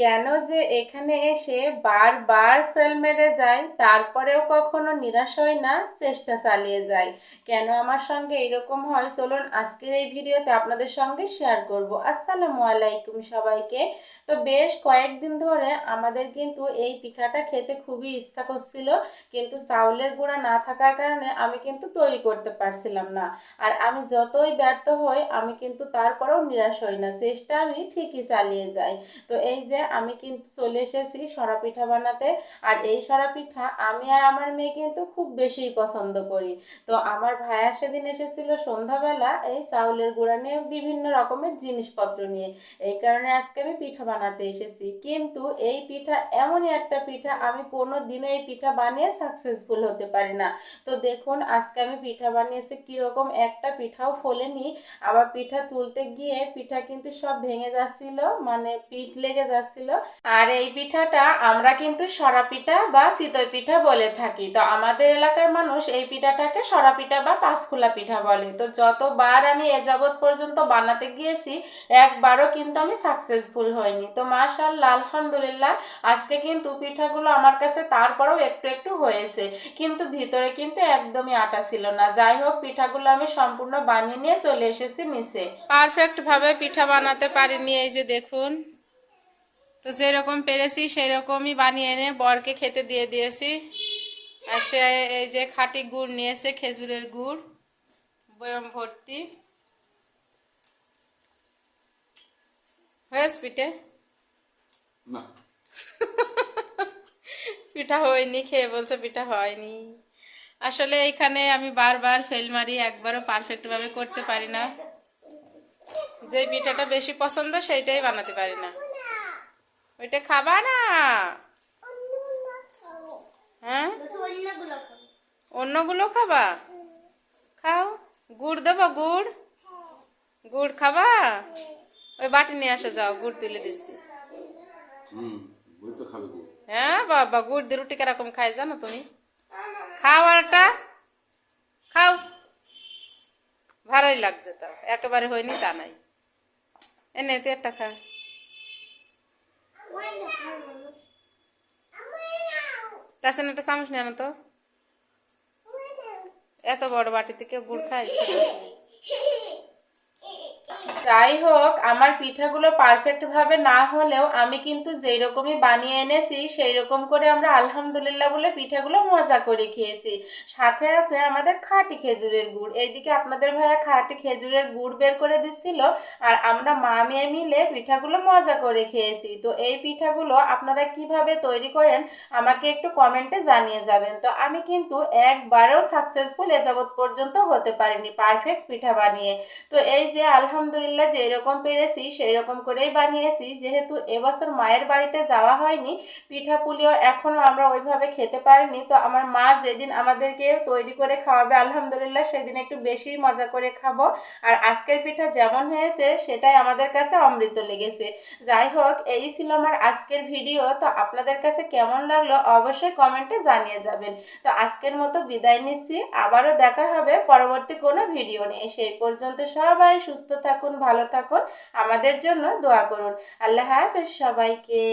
কেন যে এখানে এসে বারবার ফেল মেরে যায়, তারপরেও কখনো নিরাশ হয় না, চেষ্টা চালিয়ে যায়। কেন আমার সঙ্গে এরকম হয়? চলুন আজকের এই ভিডিওতে আপনাদের সঙ্গে শেয়ার করব। আসসালামু আলাইকুম সবাইকে। তো বেশ কয়েকদিন ধরে আমাদের কিন্তু এই পিঠাটা খেতে খুবই ইচ্ছা করছিল, কিন্তু চাউলের গুঁড়া না থাকার কারণে আমি কিন্তু তৈরি করতে পারছিলাম না। আর আমি যতই ব্যর্থ হই, আমি কিন্তু তারপরেও নিরাশ হই না। চেষ্টা আমি ঠিকই চালিয়ে যাই। তো এই যে আমি কিন্তু চলে এসেছি সরা পিঠা বানাতে। আর এই সরা পিঠা আমি আর আমার মেয়ে কিন্তু খুব বেশি পছন্দ করি। তো আমার ভাইয়া সেদিন এসেছিল সন্ধ্যাবেলা এই চাউলের গুঁড়া নিয়ে বিভিন্ন রকমের জিনিসপত্র নিয়ে। এই কারণে আজকে আমি পিঠা বানাতে এসেছি। কিন্তু এই পিঠা এমনই একটা পিঠা, আমি কোনো দিনও এই পিঠা বানিয়ে সাকসেসফুল হতে পারি না। তো দেখুন, আজকে আমি পিঠা বানিয়েছি কীরকম একটা পিঠাও ফোলেনি। আবার পিঠা তুলতে গিয়ে পিঠা কিন্তু সব ভেঙে যাচ্ছিল মানে পিঠ লেগে যাচ্ছিল। আর এই পিঠাটা আমরা কিন্তু সরা পিঠা বা চিতই পিঠা বলে থাকি। তো আমাদের এলাকার মানুষ এই পিঠাটাকে সরা পিঠা বা পাঁচখোলা পিঠা বলে। তো যতবার আমি এ যাবৎ পর্যন্ত বানাতে গিয়েছি, একবারও কিন্তু আমি সাকসেসফুল হইনি তো মাশাল্লাহ আলহামদুলিল্লাহ, আজকে কিন্তু পিঠাগুলো আমার কাছে তারপরেও একটু একটু হয়েছে। কিন্তু ভিতরে কিন্তু একদমই আটা ছিল না। যাই হোক, পিঠাগুলো আমি সম্পূর্ণ বানিয়ে নিয়ে চলে এসেছি নিচে। পারফেক্ট ভাবে পিঠা বানাতে পারিনি, এই যে দেখুন। তো যেরকম পেরেছি সেরকমই বানিয়ে এনে বরকে খেতে দিয়ে দিয়েছি। আর সে এই যে খাঁটি গুড় নিয়েছে খেজুরের গুড় বয়ম ভর্তি। হয়েছে পিঠে? না। পিঠা হয়নি খেয়ে বলছে পিঠা হয়নি। আসলে এখানে আমি বারবার ফেল মারি একবারও পারফেক্টভাবে করতে পারি না। যে পিঠাটা বেশি পছন্দ সেইটাই বানাতে পারি না। ওইটা খাবা না? হ্যাঁ? অন্যগুলো খাবা? খাও। গুড় দেবো গুড়? গুড় খাবা? ওই বাটি নিয়ে আসো যাও গুড় তুলে দিচ্ছি। হ্যাঁ বাবা গুড় দিয়ে রুটি কেরকম খাই জানো তুমি? খাও খাও। ভালোই লাগছে তো একেবারে হয়নি তা নাই। এনে তুই একটা খা। তাছাড়া একটা চামচ নেন তো। এত বড় বাটি থেকে গুড় খাইছে। যাই হোক, আমার পিঠাগুলো পারফেক্ট ভাবে না হলেও আমি কিন্তু যেই রকমই বানিয়ে এনেছি সেই রকম করে আমরা আলহামদুলিল্লাহ বলে পিঠাগুলো মজা করে খেয়েছি। সাথে আছে আমাদের খাঁটি খেজুরের গুড়। এইদিকে আপনাদের ভাইয়া খাঁটি খেজুরের গুড় বের করে দিচ্ছিল আর আমরা মা মেয়ে মিলে পিঠাগুলো মজা করে খেয়েছি। তো এই পিঠাগুলো আপনারা কীভাবে তৈরি করেন আমাকে একটু কমেন্টে জানিয়ে যাবেন। তো আমি কিন্তু একবারেও সাকসেসফুল এ যাবৎ পর্যন্ত হতে পারিনি পারফেক্ট পিঠা বানিয়ে। তো এই যে আলহামদুলিল্লাহ যেরকম পেরেছি সেই রকম করেই বানিয়েছি। যেহেতু এবছর মায়ের বাড়িতে যাওয়া হয়নি, পিঠা পুলিও এখনও আমরা ওইভাবে খেতে পারিনি। তো আমার মা যেদিন আমাদেরকে তৈরি করে খাওয়াবে, আলহামদুলিল্লাহ সেদিন একটু বেশি মজা করে খাব। আর আজকের পিঠা যেমন হয়েছে, সেটাই আমাদের কাছে অমৃত লেগেছে। যাই হোক, এই ছিল আমার আজকের ভিডিও। তো আপনাদের কাছে কেমন লাগল অবশ্যই কমেন্টে জানিয়ে যাবেন। তো আজকের মতো বিদায় নিচ্ছি। আবারও দেখা হবে পরবর্তী কোনো ভিডিও নিয়ে। সেই পর্যন্ত সবাই সুস্থ থাকুন ভালো থাকুন। আমাদের জন্য দোয়া করুন। আল্লাহ হাফেজ সবাইকে।